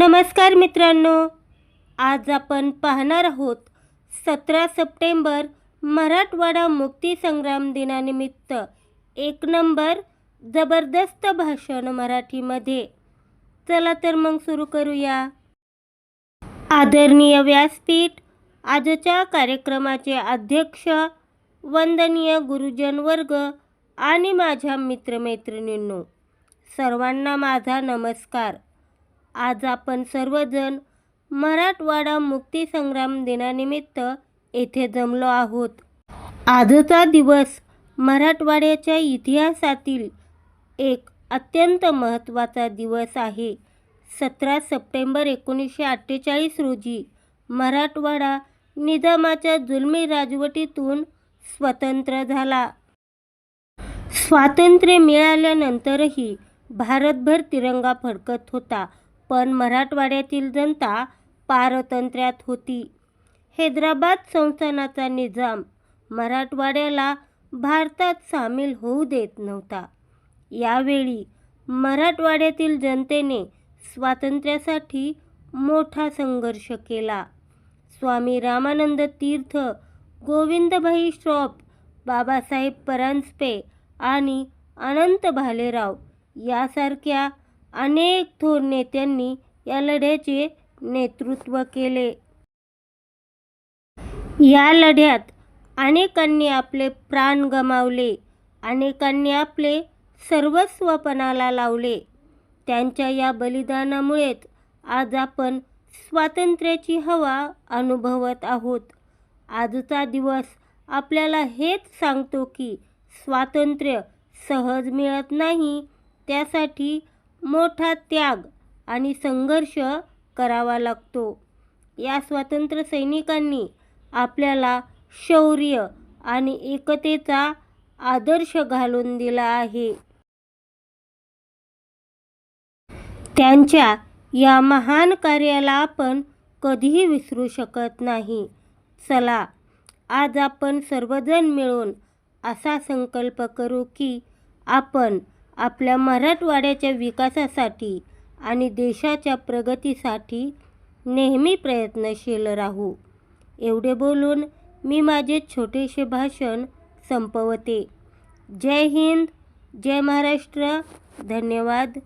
नमस्कार मित्रांनो आज आपण पाहणार आहोत सतरा सप्टेंबर मराठवाडा मुक्तीसंग्राम दिनानिमित्त एक नंबर जबरदस्त भाषण मराठीमध्ये. चला तर मग सुरू करूया. आदरणीय व्यासपीठ आजच्या कार्यक्रमाचे अध्यक्ष वंदनीय गुरुजन वर्ग आणि माझ्या मित्रमैत्रिणींनो सर्वांना माझा नमस्कार. आज आपण सर्वजण मराठवाडा मुक्तीसंग्राम दिनानिमित्त येथे जमलो आहोत. आजचा दिवस मराठवाड्याच्या इतिहासातील एक अत्यंत महत्त्वाचा दिवस आहे. सतरा सप्टेंबर एकोणीसशे अठ्ठेचाळीस रोजी मराठवाडा निजामाच्या जुलमी राजवटीतून स्वतंत्र झाला. स्वातंत्र्य मिळाल्यानंतरही भारतभर तिरंगा फडकत होता. पण मराठवाड्यातील जनता पारतंत्र्यात होती. हैदराबाद संस्थानाचा निजाम मराठवाड्याला भारतात सामील होऊ देत नव्हता. यावेळी मराठवाड्यातील जनतेने स्वातंत्र्यासाठी मोठा संघर्ष केला. स्वामी रामानंद तीर्थ गोविंदभाई श्रॉफ बाबासाहेब परांजपे आणि अनंत भालेराव यासारख्या अनेक थोर नेत्यांनी या लढ्याचे नेतृत्व केले. या लढ्यात अनेकांनी आपले प्राण गमावले अनेकांनी आपले सर्वस्व पणाला लावले. त्यांच्या या बलिदानामुळेच आज आपण स्वातंत्र्याची हवा अनुभवत आहोत. आजचा दिवस आपल्याला हेच सांगतो की स्वातंत्र्य सहज मिळत नाही त्यासाठी मोठा त्याग आणि संघर्ष करावा लागतो. या स्वातंत्र्य सैनिकांनी आपल्याला शौर्य आणि एकतेचा आदर्श घालून दिला आहे. त्यांच्या या महान कार्याला आपण कधीही विसरू शकत नाही. चला आज आपण सर्वजण मिळून असा संकल्प करू की आपण आपल्या मराठवाड्याच्या विकासासाठी आणि देशाच्या प्रगतीसाठी नेहमी प्रयत्नशील राहू. एवढे बोलून मी माझे छोटेसे भाषण संपवते. जय हिंद जय महाराष्ट्र. धन्यवाद.